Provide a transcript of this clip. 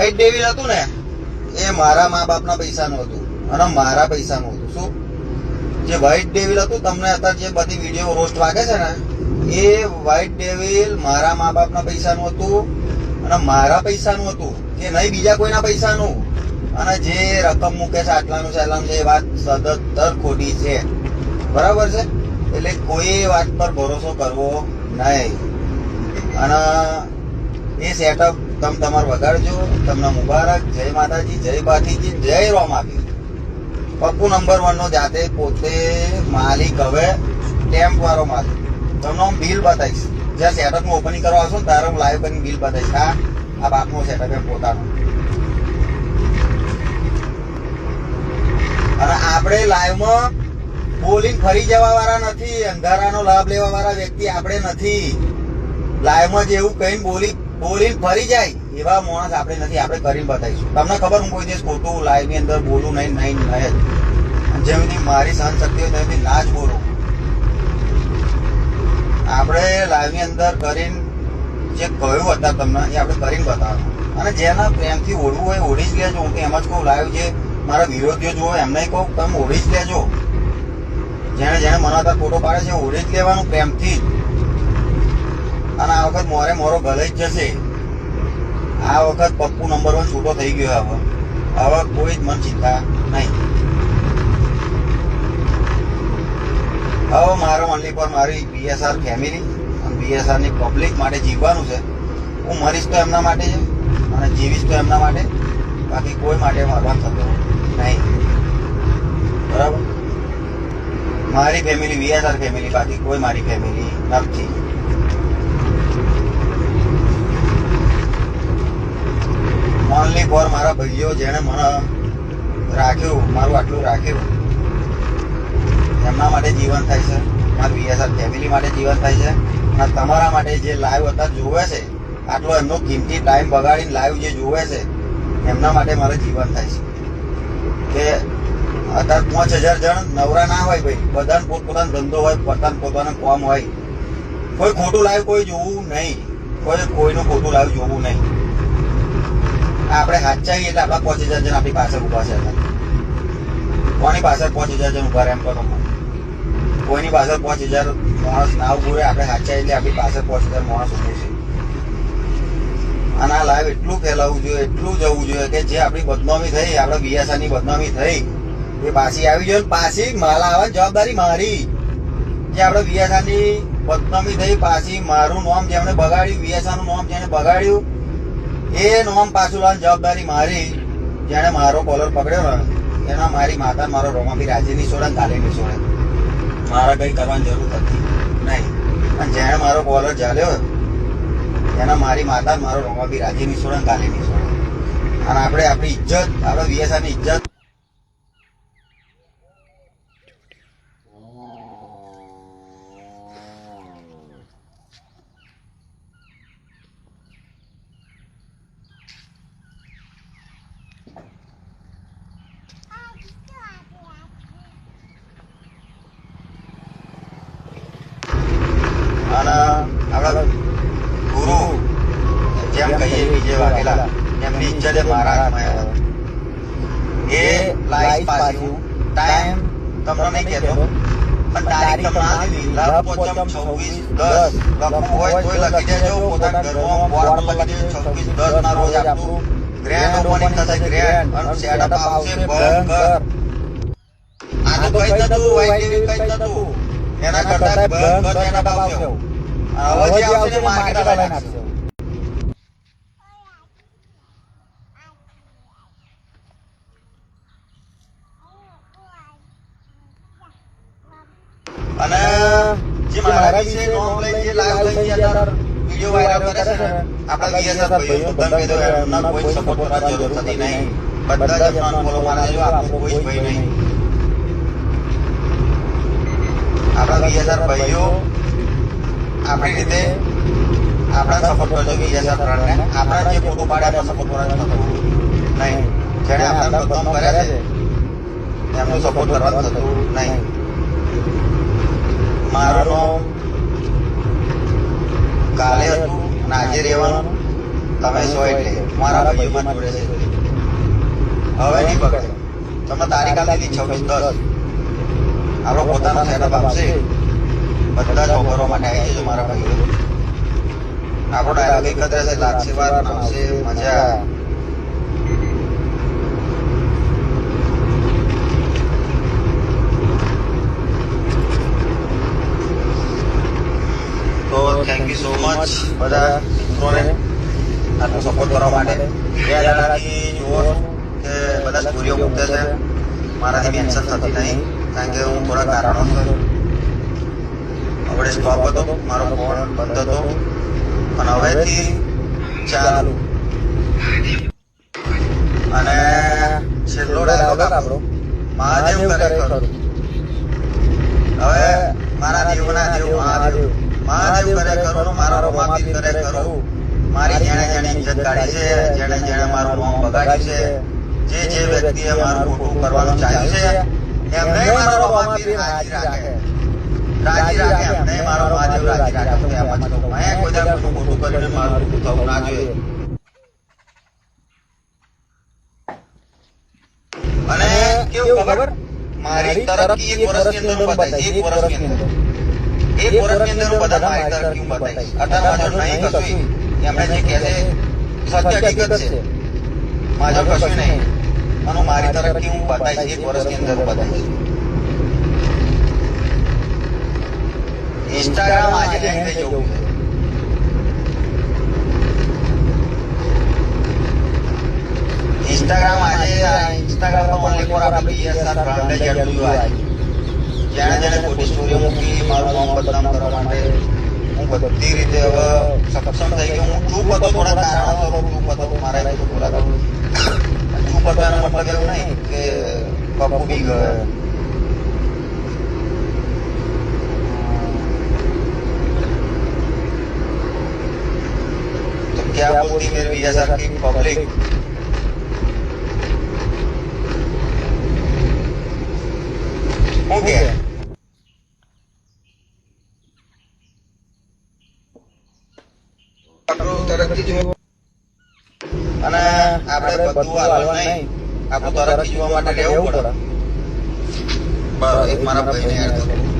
White devil હતું ને, એ મારા મા બાપના પૈસાનું હતું અને મારા પૈસાનું હતું. શું? જે વ્હાઈટ ડેવિલ હતું, તમને અત્યારે જે બધી વીડિયો રોસ્ટ વાગે છે ને, એ વ્હાઈટ ડેવિલ મારા મા બાપના પૈસાનું હતું અને મારા પૈસાનું હતું. કે નહીં, બીજા કોઈના પૈસાનું? અને જે રકમ મૂકે છે, આટલાનું છે આટલાનું છે, એ વાત સદંતર ખોટી છે. બરાબર છે? એટલે કોઈ વાત પર ભરોસો કરવો નહીં. અને એ સેટઅપ તમે તમારે વગાડજો તમને મુબારક. જય માતાજી, જય બાઠીજી, જય રોમ આપી પપ્પુ નંબર વન નો જાતે પોતે માલિક હવે ટેમ્પ વાળો માલિક. તમને હું બિલ બતાવીશ. જ્યાં સેટઅપનું ઓપનિંગ કરવા આવશો ત્યારે હું લાઈવ કરીને બિલ બતાવીશ. હા, આ બાપનો સેટઅપ એમ પોતાનો. અને આપણે લાઈવમાં બોલિંગ ફરી જવા વાળા નથી, અંધારાનો લાભ લેવા વાળા વ્યક્તિ આપણે નથી. લાઈવમાં જ એવું કહીને બોલી બોલિંગ ફરી જાય. એવા માણસ આપણે નથી, આપણે કરીને બતાવીશું. તમને ખબર હું કોઈ દિવસ ખોટું લાઈવની અંદર બોલું નહીં નહીં નહીં. જ જેમ મારી સહન શક્તિ હોય તેમ ના જ બોલું. આપણે લાઈવની અંદર કરીને જે કહ્યું હતા તમને, એ આપણે કરીને બતાવવાનું. અને જેના પ્રેમથી ઓળવું હોય, ઓળી જ લેજો. હું એમ જ કહું લાઈવ જે મારા વિરોધીઓ જુઓ, એમને કહું, તમે ઓળી જ લેજો. જેને જેને મને અત્યારે ફોટો પાડે છે, ઓળી જ લેવાનું પ્રેમથી. જ અને આ વખત મોરે મોરો ગલે જ જશે. આ વખત પપ્પુ નંબર વન છૂટો થઈ ગયો હવે આવા કોઈ જ મન ચિંતા નહીં. હવે મારો ઓનલી પર મારી બીએસઆર ફેમિલી અને બીએસઆરની પબ્લિક માટે જીવવાનું છે. હું મરીશ તો એમના માટે છે અને જીવીશ તો એમના માટે. બાકી કોઈ માટે મરવા થતો નહીં. બરાબર? મારી ફેમિલી બીએસઆર ફેમિલી બાકી કોઈ મારી ફેમિલી નથી ઓનલી ફોર મારા ભાઈઓ જેણે મને રાખ્યું, મારું આટલું રાખ્યું, એમના માટે જીવન થાય છે. મારી વીએસઆર ફેમિલી માટે જીવન થાય છે. અને તમારા માટે જે લાઈવ હતા જોવે છે. આટલો એમનો કિંમતી ટાઈમ બગાડીને લાઈવ જે જોવે છે, એમના માટે મારે જીવન થાય છે. કે અત્યારે પાંચ હજાર જણ નવરા ના હોય ભાઈ, બધાને પોતપોતાનો ધંધો હોય, પોતાનો પોતાનું કામ હોય. કોઈ ખોટું લાઈવ કોઈ જોવું નહીં. કોઈ કોઈનું ખોટું લાઈવ જોવું નહીં. આપણે હાચાઈએ એટલે આપણા પાંચ હજાર જણ આપણી પાસે ઊભા છે. કોની પાછળ પાંચ હજાર જણ ઊભા રહે એમ કરો કોઈની પાછળ પાંચ હજાર માણસ ના ઉભું રહે આપણે હાચા એટલે આપણી પાસે પાંચ હજાર માણસ ઉભું છે. અને આ લાઈવ એટલું ફેલાવવું જોઈએ, એટલું જવું જોઈએ કે જે આપણી બદનામી થઈ, આપણે બીએસઆરની બદનામી થઈ, એ પાછી આવી જોઈએ પાછી માલા આવે, જવાબદારી મારી. જે આપણે બીએસઆરની બદનામી થઈ, પાછી મારું નામ જેમણે બગાડ્યું બીએસઆનું નામ જેને બગાડ્યું એ નોમ પાછું લાવવાની જવાબદારી મારી, જેણે મારો કોલર પકડ્યો ને, એના મારી માતા મારો રોમાબી રાજી ની છોડે ને કાલી ની છોડે મારે કંઈ કરવાની જરૂર હતી નહીં. અને જેણે મારો કોલર ચાલ્યો એના મારી માતા મારો રોમાબી રાજી ની છોડે ને કાલી છોડે અને આપણે આપણી ઇજ્જત, આપણે વીએસઆરની ઇજ્જત વાઘેલા એમની ઇજ્જત મારા હાથમાં આવે. એ લાઈફ પાછું ટાઈમ તમને નહીં કહેતો. પણ તારીખ તમને આ દીધી લાભ પોચમ છવ્વીસ દસ. લખવું હોય તોય લખી દેજો. પોતાના ઘરમાં બોર્ડ પર લખી દેજો. છવ્વીસ દસ ના રોજ આપણું ગ્રેન્ડ ઓપનિંગ થશે ગ્રેન્ડ અને સેટઅપ આવશે ભયંકર આ તો કઈ નતું. વાઈટ કઈ નતું. એના કરતા ભયંકર સેટઅપ આવશે. હવે જે આવશે માર્કેટ લઈને આપશે અને જે મારા વિશે નોમ લઈ જે લાઈવ થઈ ગયા વિડિયો વાયરલ કરે છે આપણા બીએસએફ ભાઈઓ એમના કોઈ સપોર્ટ કરવા જરૂર થતી નહીં. બધા જ એમના ફોલો મારે જો આપણું કોઈ ભાઈ નહીં. આપણા બીએસઆર ભાઈઓ આપણી રીતે આપણા સપોર્ટ કરજો ફ્રન્ટને આપણા જે ફોટો પાડ્યા આપણે સપોર્ટ કરવા નહીં. જેણે આપણા બદનામ કર્યા છે એમનું સપોર્ટ કરવા થતું નહીં. મારું નામ કાલે હતું, અને આજે રહેવાનું. તમે છો એટલે મારા ભાઈઓ માં જોડે છે. હવે નહીં પકડે. તમે તારીખ આપી દીધી, છવ્વીસ દસ. આપણો પોતાનો સેટઅપ આપશે. બધા જ ઓફરો માટે આવી જજો મારા ભાઈઓ આપણો ડાયલોગ એક જ રહેશે લાગશે વાર આવશે મજા તો થેન્ક યુ સો મચ બધા મિત્રોને આટલો સપોર્ટ કરવા માટે. બે જણાથી જુઓ કે બધા સ્ટોરીઓ મૂકતા છે. મારાથી મેન્શન થતી નહીં. કારણ કે હું થોડા કારણોસર હવે સ્ટોપ હતો. મારો ફોન બંધ હતો. અને હવેથી ચાલુ. અને છેલ્લો ડાયલોગ આપણો. મહાદેવ કરે ખરું. હવે મારા દેવના દેવ મહાદેવ. મહાદેવ કરે ખરું મારો રોમાપીર કરે ખરું મારી જેણે જેણે ઇજ્જત કાઢી છે જેણે જેણે મારું નામ બગાડ્યું છે. જે જે વ્યક્તિએ મારું ખોટું કરવાનું ચાલ્યું છે એમને મારો રોમાપીર રાજી રાખે. રાજી રાખે એમને મારો મહાદેવ રાજી રાખે. હું એમ જ કહું મેં કોઈ દર ખોટું ખોટું કરીને મારું ખોટું થવું ના જોઈએ અને કેવું ખબર? મારી તરફથી એક વર્ષની અંદર હું એક વર્ષની અંદર. એક વર્ષની અંદર હું બધા માહિતગાર તરફથી બતાવીશ. અત્યારે માજો નહીં કશું એમણે જે કહે છે સત્ય હકીકત છે. માજો કશું નહીં. અને મારી તરફથી હું બતાવીશ એક વર્ષની અંદર બતાવીશ. ઇન્સ્ટાગ્રામ આજે હેંગ થઈ જવું ઇન્સ્ટાગ્રામ આજે ઇન્સ્ટાગ્રામ પર ઓનલી ફોર આપણે બીએસઆર બ્રાન્ડે જોયું આવી જેણે જેણે ખોટી સ્ટોરીઓ મૂકી મારું નામ બદનામ કરવા માટે હું બધી રીતે હવે સક્ષમ થઈ ગયો હું ચૂપ હતો થોડા કારણોસર હું ચૂપ હતો મારા એ બધું બોલાતો ચૂપ હતો એનો મતલબ એવું નહીં કે પપ્પુ બી ગયો तो क्या बोलती मेरे बीएसआर की पब्लिक શું કે અને આપણે બધું હાલવા નહીં. આપણે તરફથી જોવા માટે રહેવું પડે. બરાબર એક મારા ભાઈને યાદ હતું